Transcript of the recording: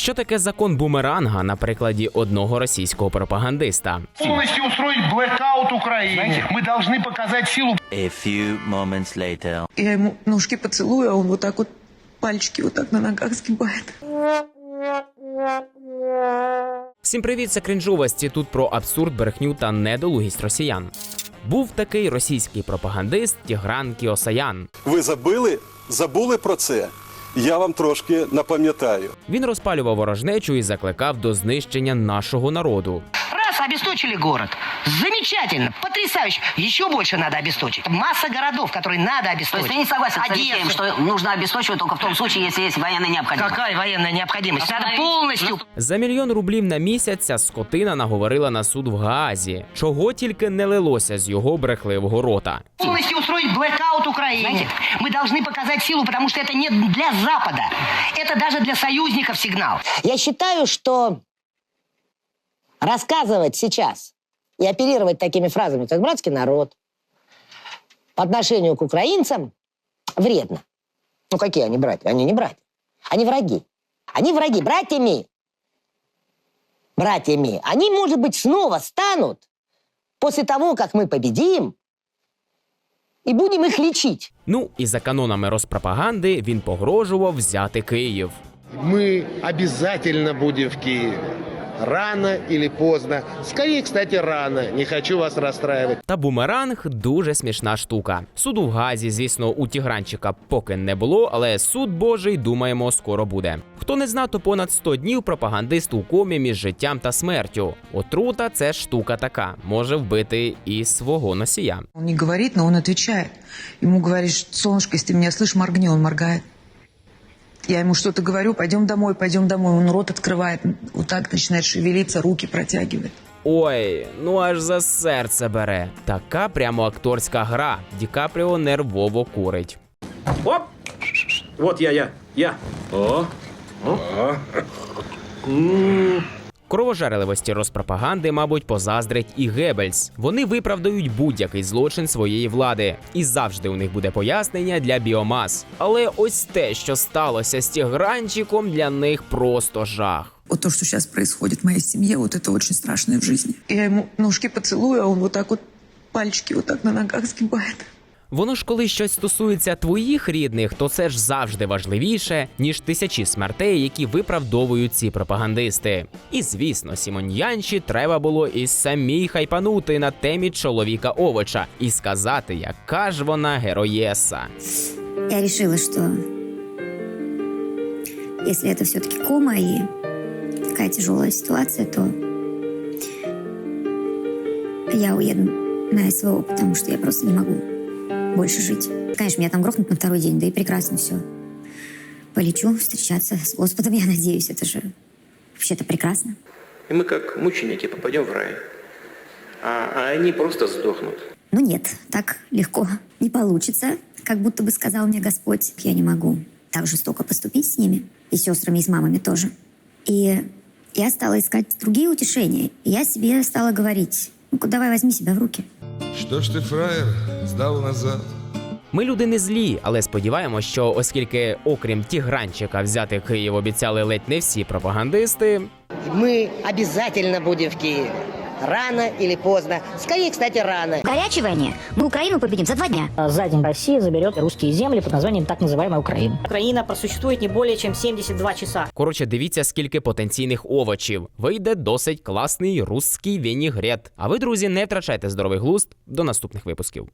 Що таке закон бумеранга на прикладі одного російського пропагандиста? полностью устроить блэкаут Украине. Мы должны показать силу A few moments later. Я ему ножки поцелую, а он вот так вот пальчики вот так на ногах сгибает. Всім привіт, це крінжовості. Тут про абсурд, брехню та недолугість росіян. Був такий російський пропагандист Тігран Кіосаян. Ви забили? Забули про це? Я вам трошки напам'ятаю. Він розпалював ворожнечу і закликав до знищення нашого народу. Раз, обесточили город. Замечательно, потрясающе. Еще больше надо обесточить. Масса городов, которые надо То обесточить. есть ты не согласен с Одесса. Алексеем, что нужно обесточивать только в том случае, если есть военная необходимость? Какая военная необходимость? Надо полностью... За мільйон рублів на місяць ця скотина наговорила на суд в Гаазі, чого тільки не лилося з його брехливого рота. Полностью устроить блэкаут Украине. Знаете- Мы должны показать силу, потому что это не для Запада. Это даже для союзников сигнал. Я считаю, что рассказывать сейчас и оперировать такими фразами, как «братский народ», по отношению к украинцам вредно. Ну, какие они братья? Они не братья. Они враги. Они враги. Братьями. Братьями. Они, может быть, снова станут после того, как мы победим, и будем их лечить. Ну і за канонами розпропаганди він погрожував взяти Київ. Ми обов'язково будемо в Киеве Рано или поздно. Скорее, кстати, рано. Не хочу вас расстраивать. Та бумеранг дуже смішна штука. Суду в Газі, звісно, у Тігранчика поки не було, але суд Божий, думаємо, скоро буде. Хто не знав, то понад 100 днів пропагандист у комі між життям та смертю. Отрута це штука така, може вбити і свого носія. Он не говорит, но он отвечает. Ему говоришь, солнышко, если ты меня слышишь, моргни, он моргает. Я ему что-то говорю, пойдем домой, пойдем домой. Он рот открывает, вот так начинает шевелиться, руки протягивает. Ой, ну аж за серце бере. Така прямо акторська гра. Ді Капріо нервово курить. Оп! Вот я, я, я. О, Кровожерливості розпропаганди, мабуть, позаздрить і Геббельс. Вони виправдають будь-який злочин своєї влади, і завжди у них буде пояснення для біомас. Але ось те, що сталося з тігранчиком, для них просто жах. Вот то, что сейчас происходит в моей семье, вот это очень страшное в жизни. Я ему ножки поцелую, а он вот так вот пальчики вот так на ногах сгибает. Воно ж коли щось стосується твоїх рідних, то це ж завжди важливіше, ніж тисячі смертей, які виправдовують ці пропагандисти. І звісно, Сімоньянші треба було і самій хайпанути на темі чоловіка овоча і сказати, яка ж вона героєса. Я решила, что если это все-таки кома и такая тяжелая ситуация, то я уеду на СВО, потому что я просто не могу больше жить. Конечно, меня там грохнут на второй день, да и прекрасно все. Полечу встречаться с Господом, я надеюсь, это же вообще-то прекрасно. И мы как мученики попадем в рай. А, а они просто сдохнут. Ну нет, так легко не получится, как будто бы сказал мне Господь. Я не могу так жестоко поступить с ними, и с сестрами, и с мамами тоже. И я стала искать другие утешения. И я себе стала говорить, ну-ка давай возьми себя в руки. Что ж ты, фраер, сдал назад? Ми люди не злі, але сподіваємось, що оскільки, окрім тігранчика, взяти Київ обіцяли ледь не всі пропагандисти, Ми обов'язково будемо в Киеве. Рано или поздно. Скорее, кстати, рано. Горячее войне. Мы Украину победим за два дня. За день Россия заберет русские земли под названием так называемая Украина. Украина просуществует не более чем 72 часа. Коротше, дивіться, скільки потенційних овочів. Вийде досить класний русський вінігрет. А ви, друзі, не втрачайте здоровий глузд. До наступних випусків.